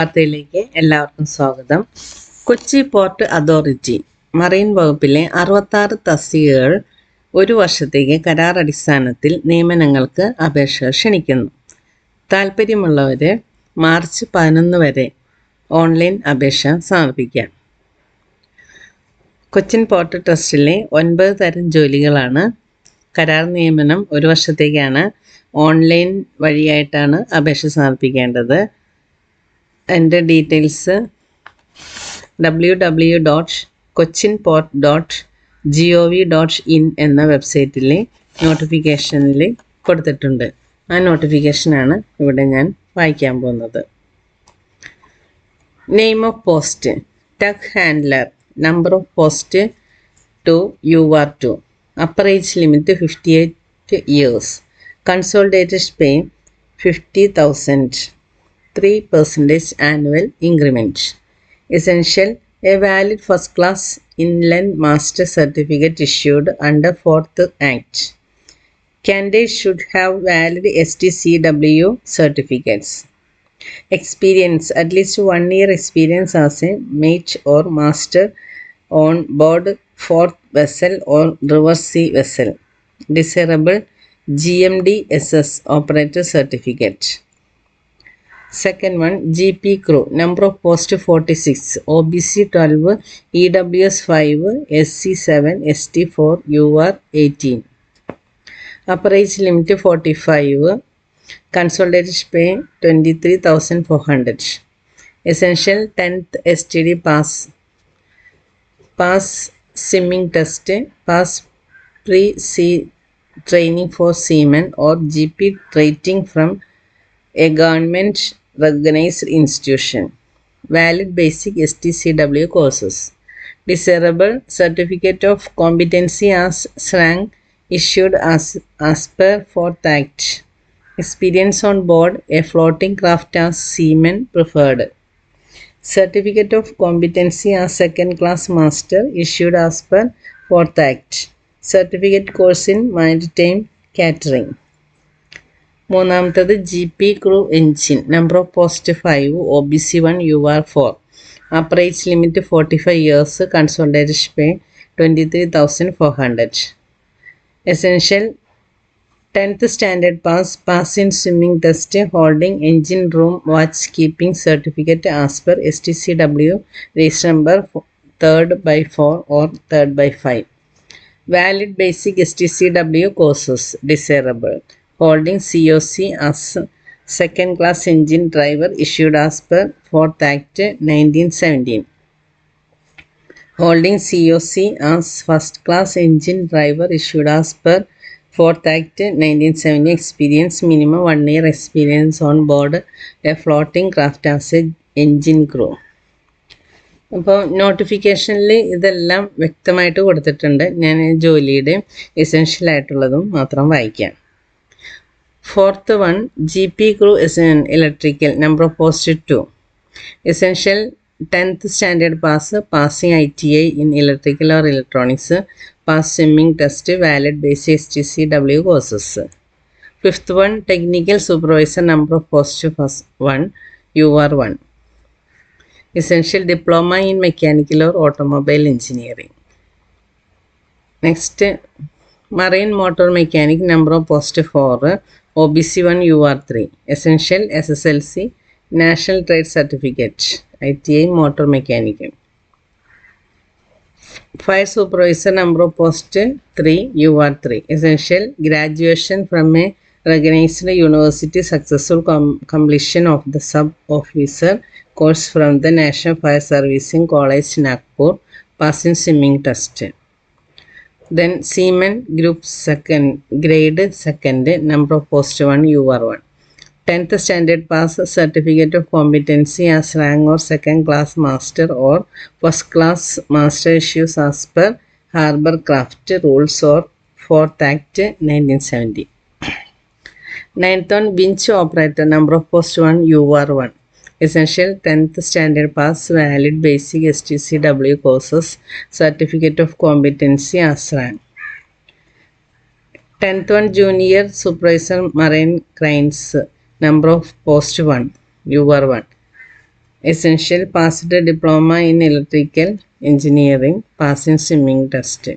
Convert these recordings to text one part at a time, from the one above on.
വാർത്തയിലേക്ക് എല്ലാവർക്കും സ്വാഗതം കൊച്ചി പോർട്ട് അതോറിറ്റി മറൈൻ വകുപ്പിലെ അറുപത്താറ് തസ്തികകൾ ഒരു വർഷത്തേക്ക് കരാർ അടിസ്ഥാനത്തിൽ നിയമനങ്ങൾക്ക് അപേക്ഷ ക്ഷണിക്കുന്നു താൽപ്പര്യമുള്ളവർ മാർച്ച് പതിനൊന്ന് വരെ ഓൺലൈൻ അപേക്ഷ സമർപ്പിക്കാം കൊച്ചിൻ പോർട്ട് ട്രസ്റ്റിലെ ഒൻപത് തരം ജോലികളാണ് കരാർ നിയമനം ഒരു വർഷത്തേക്കാണ് ഓൺലൈൻ വഴിയായിട്ടാണ് അപേക്ഷ സമർപ്പിക്കേണ്ടത് എൻ്റെ details W W dot Cochin port dot G O V dot in എന്ന വെബ്സൈറ്റിലെ നോട്ടിഫിക്കേഷനിൽ കൊടുത്തിട്ടുണ്ട് ആ നോട്ടിഫിക്കേഷനാണ് ഇവിടെ ഞാൻ വായിക്കാൻ പോകുന്നത് name of post tug handler number of post two U R two upper age limit fifty eight years consolidated pay fifty thousand 3% annual increment. Essential a valid first class inland master certificate issued under 4th Act. Candidates should have valid STCW certificates. Experience at least one year experience as a mate or master on board fourth vessel or reverse sea vessel. Desirable GMDSS operator certificate. Second one GP Crew. Number of post 46. OBC 12. EWS 5. SC 7. ST 4. UR 18. Upper age limit 45. Consolidated pay 23,400. Essential 10th STD pass. Pass swimming test. Pass pre c training for seamen or GP rating from a government recognized institution. Valid basic STCW courses. Desirable Certificate of Competency as rank issued as, as per Fourth Act. Experience on board a floating craft as seaman preferred. Certificate of Competency as Second Class Master issued as per Fourth Act. Certificate course in Maritime Catering. മൂന്നാമത്തത് G P crew engine number of post five O B C one U R four upper age limit forty five years consultation pay twenty three thousand four hundred essential tenth standard pass pass in swimming test holding engine room watch keeping certificate as per S T C W register number third by four or third by five valid basic S T C W courses desirable holding COC as second class engine driver issued as per 4th Act 1917. Holding COC as first class engine driver issued as per 4th Act 1970 experience minimum one year experience on board a floating craft as a engine crew. അപ്പോൾ നോട്ടിഫിക്കേഷനിൽ ഇതെല്ലാം വ്യക്തമായിട്ട് കൊടുത്തിട്ടുണ്ട് ഞാൻ ജോലിയുടെ essential ആയിട്ടുള്ളതും മാത്രം വായിക്കാം Fourth one, GP crew is in electrical, number of posted 2. Essential 10th standard pass, passing ITI in electrical or electronics, pass swimming test, valid basis T C W courses. Fifth one, technical supervisor, number of posted first 1, UR1. Essential diploma in mechanical or automobile engineering. Next, marine motor mechanic, number of posted 4, OBC 1 UR 3 Essential SSLC National Trade Certificate ITI Motor Mechanic Fire Supervisor Number of Post 3 UR 3 Essential Graduation from a Recognized University Successful Completion of the Sub Officer Course from the National Fire Servicing College Nagpur Passing Swimming Test then Seaman Group 2nd, Grade 2nd, number of Post 1, UR1. 10th standard pass certificate of competency as rank or 2nd class master or 1st class master issues as per Harbour Craft rules or 4th Act 1970. 9th one, winch operator, number of post 1, UR1. essential 10th standard pass valid basic STCW courses, certificate of competency ASRAN. 10th one junior supervisor marine cranes, number of post 1, UR 1. Essential passed diploma in electrical engineering passing swimming test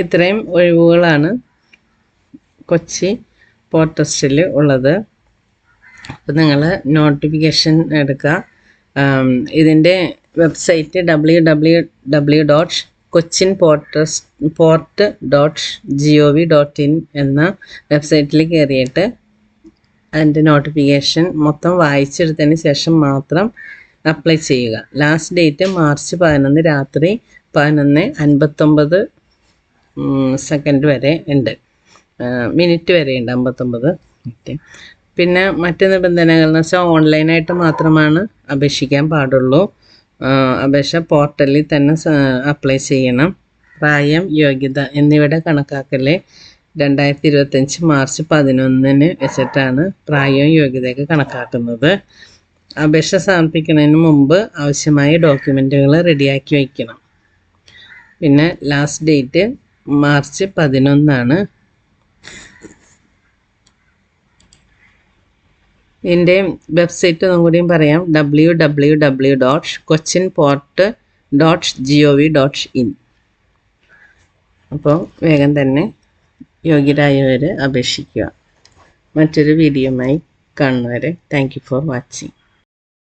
ഇത്രയും ഒഴിവുകളാണ് Kochi port ടെസ്റ്റിൽ ഉള്ളത് അപ്പം നിങ്ങൾ notification എടുക്കുക ഇതിൻ്റെ website W W W dot Cochin ports port dot G O V dot in എന്ന വെബ്സൈറ്റിൽ കയറിയിട്ട് അതിൻ്റെ നോട്ടിഫിക്കേഷൻ മൊത്തം വായിച്ചെടുത്തതിന് ശേഷം മാത്രം അപ്ലൈ ചെയ്യുക ലാസ്റ്റ് ഡേറ്റ് മാർച്ച് പതിനൊന്ന് രാത്രി പതിനൊന്ന് അൻപത്തൊമ്പത് സെക്കൻഡ് വരെ ഉണ്ട് മിനിറ്റ് വരെ ഉണ്ട് അമ്പത്തൊമ്പത് മിനിറ്റ് പിന്നെ മറ്റ് നിബന്ധനകൾ എന്ന് വെച്ചാൽ ഓൺലൈനായിട്ട് മാത്രമാണ് അപേക്ഷിക്കാൻ പാടുള്ളൂ അപേക്ഷ പോർട്ടലിൽ തന്നെ അപ്ലൈ ചെയ്യണം പ്രായം യോഗ്യത എന്നിവയുടെ കണക്കാക്കലേ രണ്ടായിരത്തി ഇരുപത്തഞ്ച് മാർച്ച് പതിനൊന്നിന് വെച്ചിട്ടാണ് പ്രായവും യോഗ്യതയൊക്കെ കണക്കാക്കുന്നത് അപേക്ഷ സമർപ്പിക്കുന്നതിന് മുമ്പ് ആവശ്യമായ ഡോക്യുമെൻറ്റുകൾ റെഡിയാക്കി വയ്ക്കണം പിന്നെ ലാസ്റ്റ് ഡേറ്റ് മാർച്ച് പതിനൊന്നാണ് ഇതിൻ്റെ വെബ്സൈറ്റ് ഒന്നും കൂടിയും പറയാം W W W dot Cochin port dot G O V dot in അപ്പോൾ വേഗം തന്നെ യോഗ്യരായവർ അപേക്ഷിക്കുക മറ്റൊരു വീഡിയോയുമായി കാണുന്നവരെ താങ്ക് യു ഫോർ വാച്ചിങ്